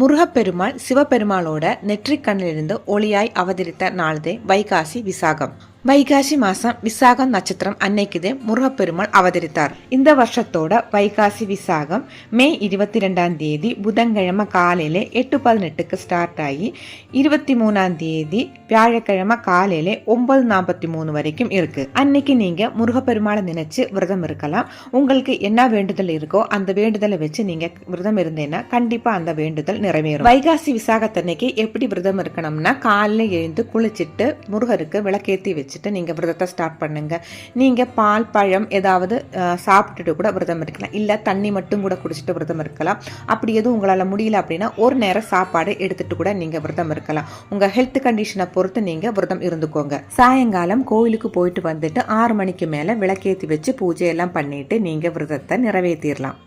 முருகப்பெருமாள் சிவபெருமாளோட நெற்றிக் கண்ணிலிருந்து ஒளியாய் அவதரித்த நாள்தே வைகாசி விசாகம். வைகாசி மாசம் விசாகம் நட்சத்திரம் அன்னைக்குதே முருகப்பெருமாள் அவதரித்தார். இந்த வருஷத்தோட வைகாசி விசாகம் மே இருபத்தி ரெண்டாம் தேதி புதன்கிழமை காலையில எட்டு பதினெட்டுக்கு ஸ்டார்ட் ஆகி இருபத்தி மூணாம் தேதி வியாழக்கிழமை காலையில ஒன்பது நாற்பத்தி மூணு வரைக்கும் இருக்கு. அன்னைக்கு நீங்க முருகப்பெருமாளை நினைச்சு விரதம் இருக்கலாம். உங்களுக்கு என்ன வேண்டுதல் இருக்கோ அந்த வேண்டுதலை வச்சு நீங்க விரதம் இருந்தேன்னா கண்டிப்பா அந்த வேண்டுதல் நிறைவேறும். வைகாசி விசாகத்தன்னைக்கு எப்படி விரதம் இருக்கணும்னா காலைல எழுந்து குளிச்சுட்டு முருகருக்கு விளக்கேத்தி வச்சுட்டு நீங்கள் விரதத்தை ஸ்டார்ட் பண்ணுங்க. நீங்கள் பால் பழம் ஏதாவது சாப்பிட்டுட்டு கூட விரதம் இருக்கலாம். இல்லை தண்ணி மட்டும் கூட குடிச்சிட்டு விரதம் இருக்கலாம். அப்படி எதுவும் உங்களால் முடியல அப்படின்னா ஒரு நேரம் சாப்பாடு எடுத்துகிட்டு கூட நீங்கள் விரதம் இருக்கலாம். உங்கள் ஹெல்த் கண்டிஷனை பொறுத்து நீங்கள் விரதம் இருந்துக்கோங்க. சாயங்காலம் கோயிலுக்கு போயிட்டு வந்துட்டு ஆறு மணிக்கு மேலே விளக்கேற்றி வச்சு பூஜை எல்லாம் பண்ணிட்டு நீங்கள் விரதத்தை நிறைவேற்றிடலாம்